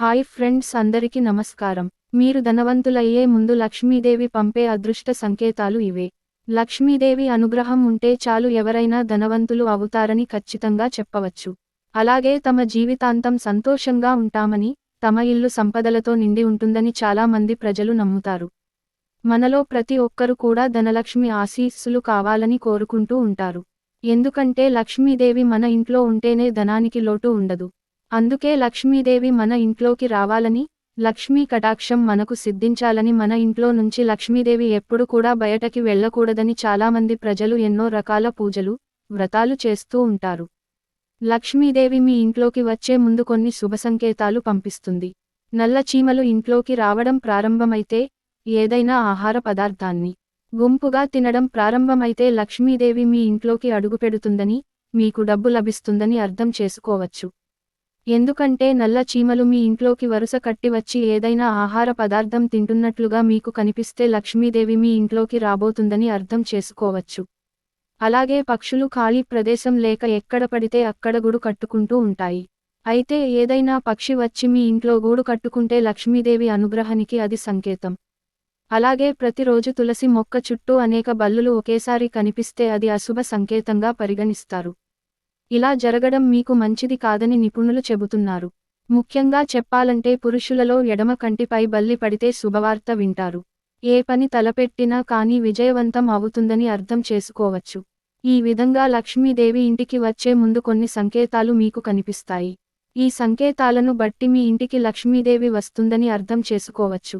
Hi friends అందరికీ నమస్కారం. మీరు ధనవంతులయ్యే ముందు లక్ష్మీదేవి పంపే అదృష్ట సంకేతాలు ఇవే. లక్ష్మీదేవి అనుగ్రహం ఉంటే చాలు ఎవరైనా ధనవంతులు అవుతారని ఖచ్చితంగా చెప్పవచ్చు. అలాగే తమ జీవితాంతం సంతోషంగా ఉంటామని తమ ఇల్లు సంపదలతో నిండి ఉంటుందని చాలా మంది ప్రజలు నమ్ముతారు. మనలో ప్రతి ఒక్కరు కూడా ధనలక్ష్మి ఆశీస్సులు కావాలని కోరుకుంటూ ఉంటారు. ఎందుకంటే లక్ష్మీదేవి మన ఇంట్లో ఉంటేనే ధనానికి లోటు ఉండదు. అందుకే లక్ష్మీదేవి మన ఇంట్లోకి రావాలని లక్ష్మీ కటాక్షం మనకు సిద్ధించాలని మన ఇంట్లో నుంచి లక్ష్మీదేవి ఎప్పుడు కూడా బయటకి వెళ్ళకూడదని చాలామంది ప్రజలు ఎన్నో రకాల పూజలు వ్రతాలు చేస్తూ ఉంటారు. లక్ష్మీదేవి మీ ఇంట్లోకి వచ్చే ముందు కొన్ని శుభ సంకేతాలు పంపిస్తుంది. నల్ల చీమలు ఇంట్లోకి రావడం ప్రారంభమైతే ఏదైనా ఆహార పదార్థాన్ని గుంపుగా తినడం ప్రారంభమైతే లక్ష్మీదేవి మీ ఇంట్లోకి అడుగుపెడుతుందని మీకు డబ్బు లభిస్తుందని అర్థం చేసుకోవచ్చు. ఎందుకంటే నల్ల చీమలు మీ ఇంట్లోకి వరుస కట్టి వచ్చి ఏదైనా ఆహార పదార్థం తింటున్నట్లుగా మీకు కనిపిస్తే లక్ష్మీదేవి మీ ఇంట్లోకి రాబోతుందని అర్థం చేసుకోవచ్చు. అలాగే పక్షులు ఖాళీ ప్రదేశం లేక ఎక్కడ పడితే అక్కడ గూడు కట్టుకుంటూ ఉంటాయి. అయితే ఏదైనా పక్షి వచ్చి మీ ఇంట్లో గూడు కట్టుకుంటే లక్ష్మీదేవి అనుగ్రహానికి అది సంకేతం. అలాగే ప్రతిరోజు తులసి మొక్క చుట్టూ అనేక బల్లులు ఒకేసారి కనిపిస్తే అది అశుభ సంకేతంగా పరిగణిస్తారు. ఇలా జరగడం మీకు మంచిది కాదని నిపుణులు చెబుతున్నారు. ముఖ్యంగా చెప్పాలంటే పురుషులలో ఎడమ కంటిపై బల్లి పడితే శుభవార్త వింటారు. ఏ పని తలపెట్టినా కానీ విజయవంతం అవుతుందని అర్థం చేసుకోవచ్చు. ఈ విధంగా లక్ష్మీదేవి ఇంటికి వచ్చే ముందు కొన్ని సంకేతాలు మీకు కనిపిస్తాయి. ఈ సంకేతాలను బట్టి మీ ఇంటికి లక్ష్మీదేవి వస్తుందని అర్థం చేసుకోవచ్చు.